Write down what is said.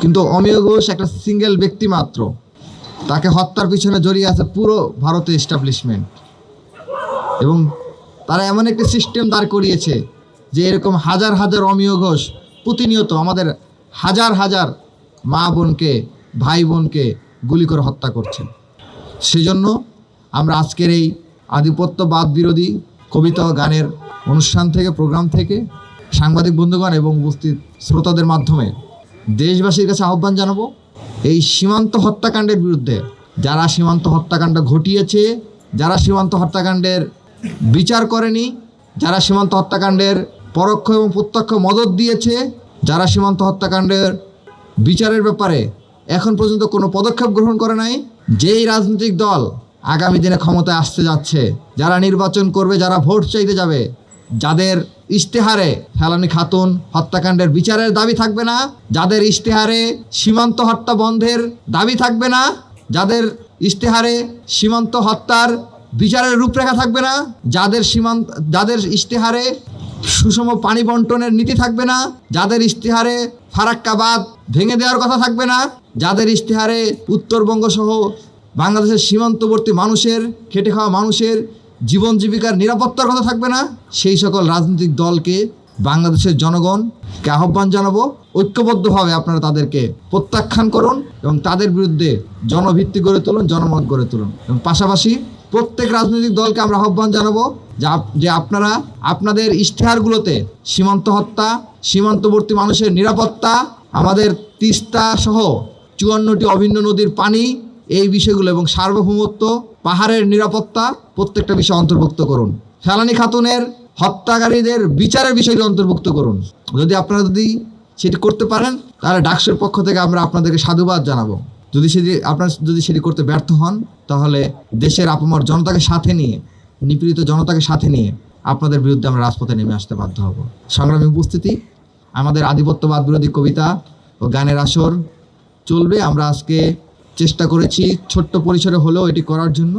কিন্তু অমিয় ঘোষ একটা সিঙ্গেল ব্যক্তি মাত্র। তাকে হত্যার পিছনে জড়িয়ে আছে পুরো ভারতের এস্টাবলিশমেন্ট এবং তারা এমন একটি সিস্টেম দাঁড় করিয়েছে যে এরকম হাজার হাজার অমিয় ঘোষ প্রতিনিয়ত আমাদের হাজার হাজার মা বোনকে, ভাই বোনকে গুলি করে হত্যা করছে সেজন্য আমরা আজকের এই আধিপত্যবাদ বিরোধী কবিতা গানের অনুষ্ঠান থেকে, প্রোগ্রাম থেকে সাংবাদিক বন্ধুগণ এবং উপস্থিত শ্রোতাদের মাধ্যমে দেশবাসীর কাছে আহ্বান জানাব, এই সীমান্ত হত্যাকাণ্ডের বিরুদ্ধে। যারা সীমান্ত হত্যাকাণ্ড ঘটিয়েছে, যারা সীমান্ত হত্যাকাণ্ডের বিচার করেনি, যারা সীমান্ত হত্যাকাণ্ডের পরোক্ষ এবং প্রত্যক্ষ মদত দিয়েছে, যারা সীমান্ত হত্যাকাণ্ডের বিচারের ব্যাপারে এখন পর্যন্ত কোনো পদক্ষেপ গ্রহণ করে নাই, যেই রাজনৈতিক দল আগামী দিনে ক্ষমতায় আসতে যাচ্ছে, যারা নির্বাচন করবে, যারা ভোট চাইতে যাবে যাদের ইশতেহারে ফেলানি খাতুন হত্যাকাণ্ডের বিচারের দাবি থাকবে না, যাদের ইশতেহারে সীমান্ত হত্যা বন্ধের দাবি থাকবে না, যাদের ইশতেহারে সীমান্ত হত্যার বিচারের রূপরেখা থাকবে না, যাদের সীমান্ত, যাদের ইশতেহারে সুষম পানি বন্টনের নীতি থাকবে না, যাদের ইশতেহারে ফারাক্কাবাদ ভেঙে দেওয়ার কথা থাকবে না, যাদের ইশতেহারে উত্তরবঙ্গ সহ বাংলাদেশের সীমান্তবর্তী মানুষের, খেটে খাওয়া মানুষের জীবন জীবিকার নিরাপত্তার কথা থাকবে না। সেই সকল রাজনৈতিক দলকে, বাংলাদেশের জনগণকে আহ্বান জানাব, ঐক্যবদ্ধভাবে আপনারা তাদেরকে প্রত্যাখ্যান করুন এবং তাদের বিরুদ্ধে জনভিত্তি গড়ে তুলুন, জনমত গড়ে তুলুন। এবং পাশাপাশি প্রত্যেক রাজনৈতিক দলকে আমরা আহ্বান জানাব যে আপনারা আপনাদের ইশতেহারগুলোতে সীমান্ত হত্যা, সীমান্তবর্তী মানুষের নিরাপত্তা, আমাদের তিস্তা সহ চুয়ান্নটি অভিন্ন নদীর পানি এই বিষয়গুলো এবং সার্বভৌমত্ব, পাহাড়ের নিরাপত্তা প্রত্যেকটা বিষয় অন্তর্ভুক্ত করুন। ফেলানি খাতুনের হত্যাকারীদের বিচারের বিষয়টি অন্তর্ভুক্ত করুন। যদি আপনারা যদি সেটি করতে পারেন, তাহলে ডাকসের পক্ষ থেকে আমরা আপনাদেরকে সাধুবাদ জানাব। যদি সেটি, আপনার যদি সেটি করতে ব্যর্থ হন, তাহলে দেশের আপমর জনতাকে সাথে নিয়ে, নিপীড়িত জনতাকে সাথে নিয়ে আপনাদের বিরুদ্ধে আমরা রাজপথে নেমে আসতে বাধ্য হব। সংগ্রামী উপস্থিতি, আমাদের আধিপত্যবাদ বিরোধী কবিতা ও গানের আসর চলবে। আমরা আজকে চেষ্টা করেছি ছোট্ট পরিসরে হলেও এটি করার জন্য।